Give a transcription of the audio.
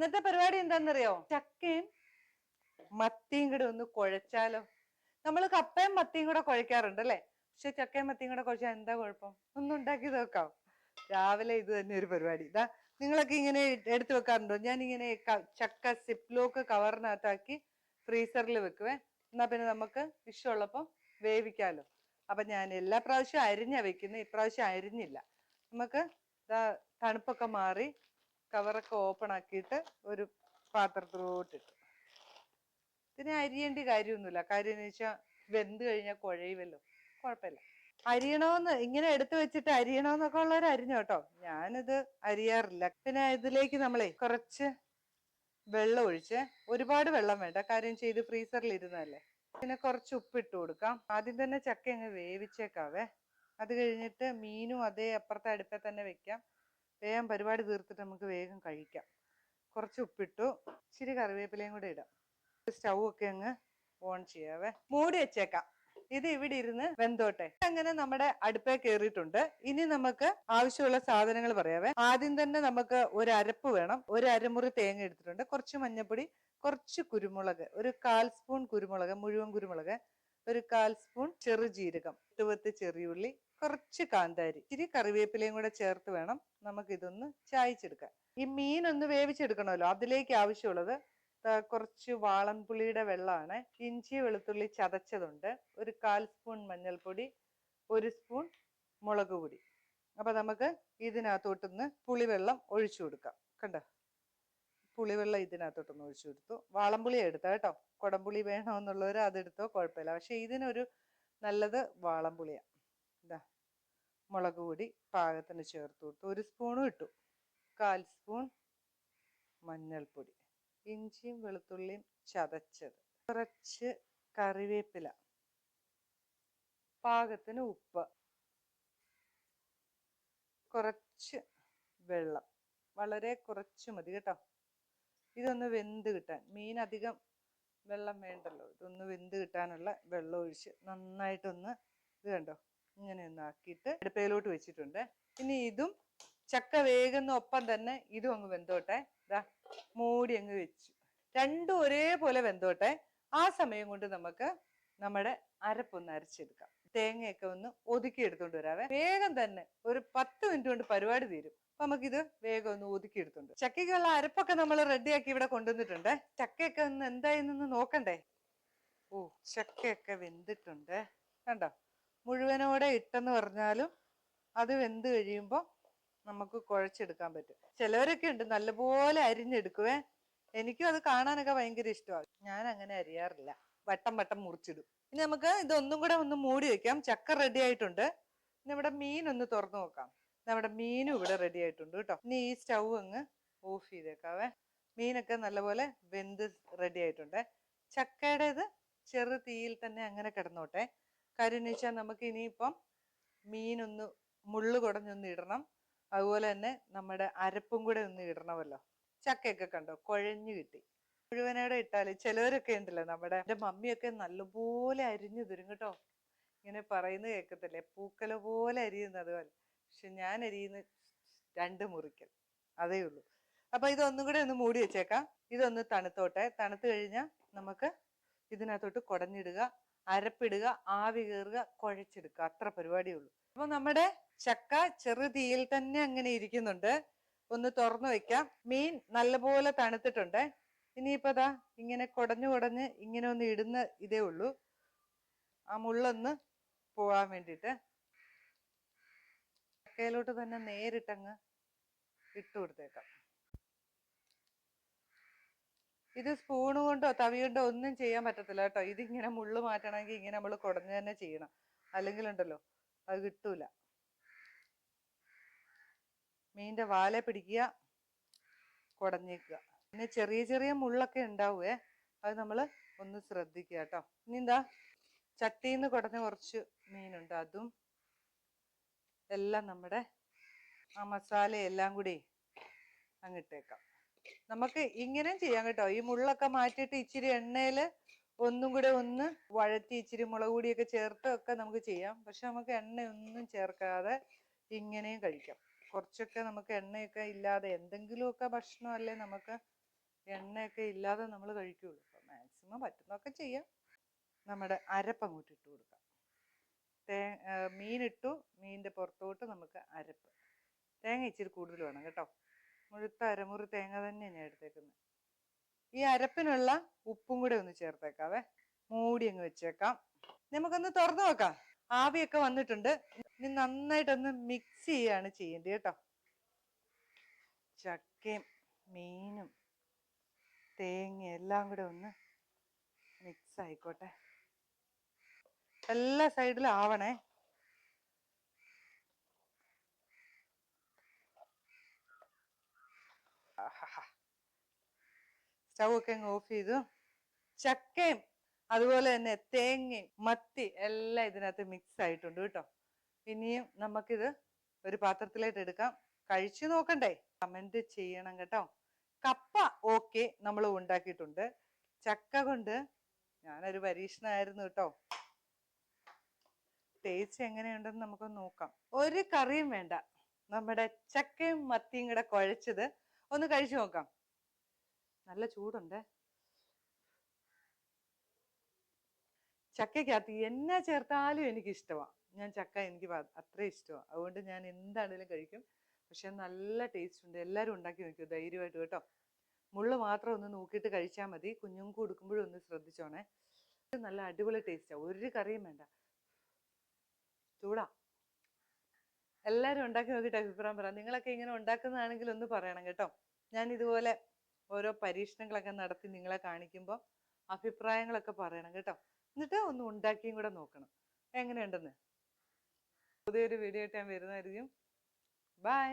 ഇന്നത്തെ പരിപാടി എന്താണെന്നറിയോ ചക്കയും മത്തിയും കൂടെ ഒന്ന് കുഴച്ചാലോ? നമ്മൾ കപ്പയും മത്തിയും കൂടെ കുഴക്കാറുണ്ട് അല്ലേ? പക്ഷെ ചക്കയും മത്തിയും കൂടെ കുഴച്ചാൽ എന്താ കുഴപ്പം? ഒന്ന് ഉണ്ടാക്കി നോക്കാം. രാവിലെ ഇത് തന്നെ ഒരു പരിപാടി. ഇതാ നിങ്ങളൊക്കെ ഇങ്ങനെ എടുത്തു വെക്കാറുണ്ടോ? ഞാൻ ഇങ്ങനെ ചക്ക സിപ്ലോക്ക് കവറിനകത്താക്കി ഫ്രീസറിൽ വെക്കുവേ. എന്നാ പിന്നെ നമുക്ക് ഇഷ്ടമുള്ളപ്പോൾ വേവിക്കാലോ. അപ്പൊ ഞാൻ എല്ലാ പ്രാവശ്യവും അരിഞ്ഞാ വെക്കുന്നത് ഇപ്രാവശ്യം അരിഞ്ഞില്ല. നമുക്ക് തണുപ്പൊക്കെ മാറി കവറൊക്കെ ഓപ്പൺ ആക്കിയിട്ട് ഒരു പാത്രത്തിലോട്ട് ഇട്ടു. ഇതിനെ അരിയേണ്ട കാര്യമൊന്നുമില്ല. കാര്യം എന്ന് വെച്ചാൽ വെന്ത് കഴിഞ്ഞാൽ കുഴയുമല്ലോ. കുഴപ്പമില്ല. അരിയണമെന്ന് ഇങ്ങനെ എടുത്തു വെച്ചിട്ട് അരിയണമെന്നൊക്കെ ഉള്ളവർ അരിഞ്ഞു കേട്ടോ. ഞാനിത് അരിയാറില്ല. പിന്നെ ഇതിലേക്ക് നമ്മളെ കുറച്ച് വെള്ളം ഒഴിച്ച് ഒരുപാട് വെള്ളം വേണ്ട. കാര്യം ചെയ്ത് ഫ്രീസറിൽ ഇരുന്നല്ലേ പിന്നെ കുറച്ച് ഉപ്പിട്ട് കൊടുക്കാം. ആദ്യം തന്നെ ചക്ക അങ്ങ് വേവിച്ചേക്കാവേ. അത് കഴിഞ്ഞിട്ട് മീനും അതേ അപ്പുറത്തെ അടുപ്പിൽ തന്നെ വെക്കാം. വേഗം പരിപാടി തീർത്തിട്ട് നമുക്ക് വേഗം കഴിക്കാം. കുറച്ച് ഉപ്പിട്ടു ഇച്ചിരി കറിവേപ്പിലയും കൂടെ ഇടാം. സ്റ്റൗ ഒക്കെ അങ്ങ് ഓൺ ചെയ്യാവേ. മൂടി വെച്ചേക്കാം. ഇത് ഇവിടെ ഇരുന്ന് വെന്തോട്ടെ. അങ്ങനെ നമ്മുടെ അടുപ്പേ കയറിയിട്ടുണ്ട് ഇനി നമുക്ക് ആവശ്യമുള്ള സാധനങ്ങൾ പറയാവേ. ആദ്യം തന്നെ നമുക്ക് ഒരു അരപ്പ് വേണം. ഒരു അരമുറി തേങ്ങ എടുത്തിട്ടുണ്ട്. കുറച്ച് മഞ്ഞപ്പൊടി കുറച്ച് കുരുമുളക് ഒരു കാൽ സ്പൂൺ കുരുമുളക് മുഴുവൻ കുരുമുളക് ഒരു കാൽ സ്പൂൺ ചെറുജീരകം എട്ടുപത്ത് ചെറിയുള്ളി കുറച്ച് കാന്താരി. ഇച്ചിരി കറിവേപ്പിലയും കൂടെ ചേർത്ത് വേണം നമുക്ക് ഇതൊന്ന് ചായച്ചെടുക്കാൻ. ഈ മീൻ ഒന്ന് വേവിച്ചെടുക്കണമല്ലോ അതിലേക്ക് ആവശ്യമുള്ളത് കുറച്ച് വാളൻപുളിയുടെ വെള്ളമാണ്. ഇഞ്ചി വെളുത്തുള്ളി ചതച്ചതുണ്ട്. ഒരു കാൽ സ്പൂൺ മഞ്ഞൾപ്പൊടി ഒരു സ്പൂൺ മുളക് പൊടി. അപ്പൊ നമുക്ക് ഇതിനകത്തോട്ടൊന്ന് പുളിവെള്ളം ഒഴിച്ചു കൊടുക്കാം. കണ്ടോ? പുളിവെള്ളം ഇതിനകത്തോട്ടൊന്ന് ഒഴിച്ചു കൊടുത്തു. വാളംപുളി എടുത്ത കേട്ടോ? കുടംപുളി വേണമെന്നുള്ളവർ അതെടുത്തോ? കുഴപ്പമില്ല. പക്ഷെ ഇതിനൊരു നല്ലത് വാളംപുളിയാണ് ഇതാ മുളക് പൊടി പാകത്തിന് ചേർത്ത് കൊടുത്തു. ഒരു സ്പൂണും ഇട്ടു. കാൽ സ്പൂൺ മഞ്ഞൾപ്പൊടി. ഇഞ്ചിയും വെളുത്തുള്ളിയും ചതച്ചത്. കുറച്ച് കറിവേപ്പില. പാകത്തിന് ഉപ്പ്. കുറച്ച് വെള്ളം. വളരെ കുറച്ച് മതി കേട്ടോ. ഇതൊന്ന് വെന്ത് കിട്ടാൻ. മീൻ അധികം വെള്ളം വേണ്ടല്ലോ. ഇതൊന്ന് വെന്ത് കിട്ടാനുള്ള വെള്ളം ഒഴിച്ച് നന്നായിട്ടൊന്ന് ഇത് കണ്ടോ? ഇങ്ങനെ ഒന്ന് ആക്കിയിട്ട് അടുപ്പയിലോട്ട് വെച്ചിട്ടുണ്ട്. ഇനി ഇതും ചക്ക വേകുന്ന ഒപ്പം തന്നെ ഇതും അങ്ങ് വെന്തോട്ടെ. ഇതാ മൂടി അങ്ങ് വെച്ചു. രണ്ടും ഒരേപോലെ വെന്തോട്ടെ. ആ സമയം കൊണ്ട് നമുക്ക് നമ്മുടെ അരപ്പൊന്ന് അരച്ചെടുക്കാം. തേങ്ങയൊക്കെ ഒന്ന് ഒതുക്കി എടുത്തോണ്ട് വരാവേ വേഗം തന്നെ ഒരു പത്ത് മിനിറ്റ് കൊണ്ട് പരിപാടി തീരും. അപ്പൊ നമുക്കിത് വേഗം ഒന്ന് ഒതുക്കി എടുത്തോണ്ട്. ചക്കയ്ക്കുള്ള അരപ്പൊക്കെ നമ്മൾ റെഡിയാക്കി ഇവിടെ കൊണ്ടുവന്നിട്ടുണ്ട്. ചക്കയൊക്കെ ഒന്ന് എന്തായെന്നൊന്ന് നോക്കണ്ടേ? ഓ ചക്കയൊക്കെ വെന്തിട്ടുണ്ട്. കണ്ടോ? മുഴുവനോടെ ഇട്ടെന്ന് പറഞ്ഞാലും അത് വെന്ത് കഴിയുമ്പോൾ നമുക്ക് കുഴച്ചെടുക്കാൻ പറ്റും. ചിലവരൊക്കെ ഉണ്ട് നല്ലപോലെ അരിഞ്ഞെടുക്കുവേ. എനിക്കും അത് കാണാനൊക്കെ ഭയങ്കര ഇഷ്ടമാണ്. ഞാൻ അങ്ങനെ അരിയാറില്ല. വട്ടം വട്ടം മുറിച്ചിടും. ഇനി നമുക്ക് ഇതൊന്നും കൂടെ ഒന്ന് മൂടി വെക്കാം. ചക്ക റെഡി ആയിട്ടുണ്ട്. നമ്മുടെ മീൻ ഒന്ന് തുറന്നു നോക്കാം. നമ്മുടെ മീനും ഇവിടെ റെഡി ആയിട്ടുണ്ട് കേട്ടോ. ഇനി ഈ സ്റ്റൗ അങ്ങ് ഓഫ് ചെയ്തേക്കാവേ. മീനൊക്കെ നല്ലപോലെ വെന്ത് റെഡി ആയിട്ടുണ്ട്. ചക്കയുടേത് ചെറു തീയിൽ തന്നെ അങ്ങനെ കിടന്നോട്ടെ. കാര്യം വെച്ചാൽ നമുക്ക് ഇനിയിപ്പം മീനൊന്ന് മുള്ളു കുടഞ്ഞൊന്ന് ഇടണം. അതുപോലെ തന്നെ നമ്മുടെ അരപ്പും കൂടെ ഒന്ന് ഇടണമല്ലോ. ചക്കയൊക്കെ കണ്ടോ? കുഴഞ്ഞു കിട്ടി. മുഴുവനോടെ ഇട്ടാൽ ചിലവരൊക്കെ ഉണ്ടല്ലോ നമ്മുടെ എന്റെ മമ്മിയൊക്കെ നല്ലപോലെ അരിഞ്ഞു തരും കേട്ടോ. ഇങ്ങനെ പറയുന്നത് കേൾക്കത്തില്ലേ? പൂക്കല പോലെ അരിയുന്നത് അതുപോലെ. പക്ഷെ ഞാൻ അരിയുന്ന രണ്ട് മുറിക്കൽ. അതേ ഉള്ളൂ. അപ്പൊ ഇതൊന്നും കൂടെ ഒന്ന് മൂടി വെച്ചേക്കാം. ഇതൊന്ന് തണുത്തോട്ടെ. തണുത്ത് കഴിഞ്ഞാൽ നമുക്ക് ഇതിനകത്തോട്ട് കുടഞ്ഞിടുക അരപ്പിടുക ആവി കയറുക കുഴച്ചെടുക്കുക. അത്ര പരിപാടിയുള്ളൂ അപ്പൊ നമ്മുടെ ചക്ക ചെറു തീയിൽ തന്നെ അങ്ങനെ ഇരിക്കുന്നുണ്ട്. ഒന്ന് തുറന്നു വെക്കാം. മീൻ നല്ലപോലെ തണുത്തിട്ടുണ്ട്. ഇനിയിപ്പോ അതാ ഇങ്ങനെ കുടഞ്ഞു കുടഞ്ഞ് ഇങ്ങനെ ഒന്ന് ഇടുന്ന ഇതേ ഉള്ളൂ. ആ മുള്ളൊന്ന് പോവാൻ വേണ്ടിയിട്ട്. ചക്കയിലോട്ട് തന്നെ നേരിട്ടങ്ങ് ഇട്ട് കൊടുത്തേക്കാം. ഇത് സ്പൂൺ കൊണ്ടോ തവി കൊണ്ടോ ഒന്നും ചെയ്യാൻ പറ്റത്തില്ല കേട്ടോ. ഇതിങ്ങനെ മുള്ളു മാറ്റണമെങ്കിൽ ഇങ്ങനെ നമ്മൾ കുടഞ്ഞു തന്നെ ചെയ്യണം. അല്ലെങ്കിൽ ഉണ്ടല്ലോ അത് കിട്ടൂല. മീനിന്റെ വാല പിടിക്കുക കുടഞ്ഞേക്കുക. പിന്നെ ചെറിയ ചെറിയ മുള്ളൊക്കെ ഉണ്ടാവുമേ അത് നമ്മൾ ഒന്ന് ശ്രദ്ധിക്കുക കേട്ടോ. ഇനി എന്താ? ചട്ടിയിൽ നിന്ന് കുടഞ്ഞ കുറച്ച് മീനുണ്ട്. അതും എല്ലാം നമ്മുടെ ആ മസാല എല്ലാം കൂടി അങ്ങിട്ടേക്കാം. നമുക്ക് ഇങ്ങനെ ചെയ്യാം കേട്ടോ. ഈ മുള്ളൊക്കെ മാറ്റിയിട്ട് ഇച്ചിരി എണ്ണയിൽ ഒന്നും കൂടെ ഒന്ന് വഴറ്റി ഇച്ചിരി മുളക് പൊടിയൊക്കെ ചേർത്ത് ഒക്കെ നമുക്ക് ചെയ്യാം. പക്ഷെ നമുക്ക് എണ്ണയൊന്നും ചേർക്കാതെ ഇങ്ങനെയും കഴിക്കാം. കുറച്ചൊക്കെ നമുക്ക് എണ്ണയൊക്കെ ഇല്ലാതെ എന്തെങ്കിലുമൊക്കെ ഭക്ഷണം അല്ലേ നമുക്ക് എണ്ണയൊക്കെ ഇല്ലാതെ നമ്മൾ കഴിക്കുള്ളൂ അപ്പം മാക്സിമം പറ്റുന്നതൊക്കെ ചെയ്യാം. നമ്മുടെ അരപ്പ് അങ്ങോട്ട് ഇട്ട് കൊടുക്കാം. തേ മീനിട്ടു. മീനിന്റെ പുറത്തോട്ട് നമുക്ക് അരപ്പ്. തേങ്ങ ഇച്ചിരി കൂടുതൽ വേണം കേട്ടോ. മുഴുത്ത അരമുറി തേങ്ങ തന്നെയാണ് ഞാൻ എടുത്തേക്കുന്നത്. ഈ അരപ്പിനുള്ള ഉപ്പും കൂടെ ഒന്ന് ചേർത്തേക്കാവേ. മൂടി അങ്ങ് വെച്ചേക്കാം. നമുക്കൊന്ന് തുറന്നു നോക്കാം. ആവിയൊക്കെ വന്നിട്ടുണ്ട്. ഇനി നന്നായിട്ടൊന്ന് മിക്സ് ചെയ്യാണ് ചെയ്യേണ്ടത് കേട്ടോ. ചക്കയും മീനും തേങ്ങ എല്ലാം കൂടെ ഒന്ന് മിക്സ് ആയിക്കോട്ടെ. എല്ലാ സൈഡിലും ആവണേ. സ്റ്റൗ ഒക്കെ ഓഫ് ചെയ്തു. ചക്കയും അതുപോലെ തന്നെ തേങ്ങയും മത്തി എല്ലാം ഇതിനകത്ത് മിക്സ് ആയിട്ടുണ്ട് കേട്ടോ. ഇനിയും നമുക്കിത് ഒരു പാത്രത്തിലേക്ക് എടുക്കാം. കഴിച്ചു നോക്കണ്ടേ? കമന്റ് ചെയ്യണം കേട്ടോ. കപ്പ ഓക്കെ നമ്മൾ ഉണ്ടാക്കിയിട്ടുണ്ട്. ചക്ക കൊണ്ട് ഞാനൊരു പരീക്ഷണമായിരുന്നു കേട്ടോ. ടേസ്റ്റ് എങ്ങനെയുണ്ടെന്ന് നമുക്ക് നോക്കാം. ഒരു കറിയും വേണ്ട. നമ്മുടെ ചക്കയും മത്തിയും കൂടെ കുഴച്ചത് ഒന്ന് കഴിച്ചു നോക്കാം. നല്ല ചൂടുണ്ട്. ചക്കയ്ക്കകത്ത് എന്നെ ചേർത്താലും എനിക്ക് ഇഷ്ടമാണ് ഞാൻ ചക്ക എനിക്ക് അത്ര ഇഷ്ടമാണ് അതുകൊണ്ട് ഞാൻ എന്താണേലും കഴിക്കും. പക്ഷെ നല്ല ടേസ്റ്റ് ഉണ്ട്. എല്ലാവരും ഉണ്ടാക്കി നോക്കൂ ധൈര്യമായിട്ട് കേട്ടോ. മുള്ള് മാത്രം ഒന്ന് നോക്കിയിട്ട് കഴിച്ചാൽ മതി. കുഞ്ഞുങ്ങൾക്ക് കൊടുക്കുമ്പോഴും ഒന്ന് ശ്രദ്ധിച്ചോണേ. നല്ല അടിപൊളി ടേസ്റ്റാണ് ഒരു കറിയും വേണ്ട. ചൂടാ. എല്ലാവരും ഉണ്ടാക്കി നോക്കിയിട്ട് അഭിപ്രായം പറയാം നിങ്ങളൊക്കെ ഇങ്ങനെ ഉണ്ടാക്കുന്നതാണെങ്കിൽ ഒന്ന് പറയണം കേട്ടോ. ഞാൻ ഇതുപോലെ ഓരോ പരീക്ഷണങ്ങളൊക്കെ നടത്തി നിങ്ങളെ കാണിക്കുമ്പോൾ അഭിപ്രായങ്ങളൊക്കെ പറയണം കേട്ടോ. എന്നിട്ട് ഒന്ന് ഉണ്ടാക്കിയും കൂടെ നോക്കണം. എങ്ങനെയുണ്ടെന്ന്? പുതിയൊരു വീഡിയോ ആയിട്ട് ഞാൻ വരുന്നതായിരിക്കും. ബൈ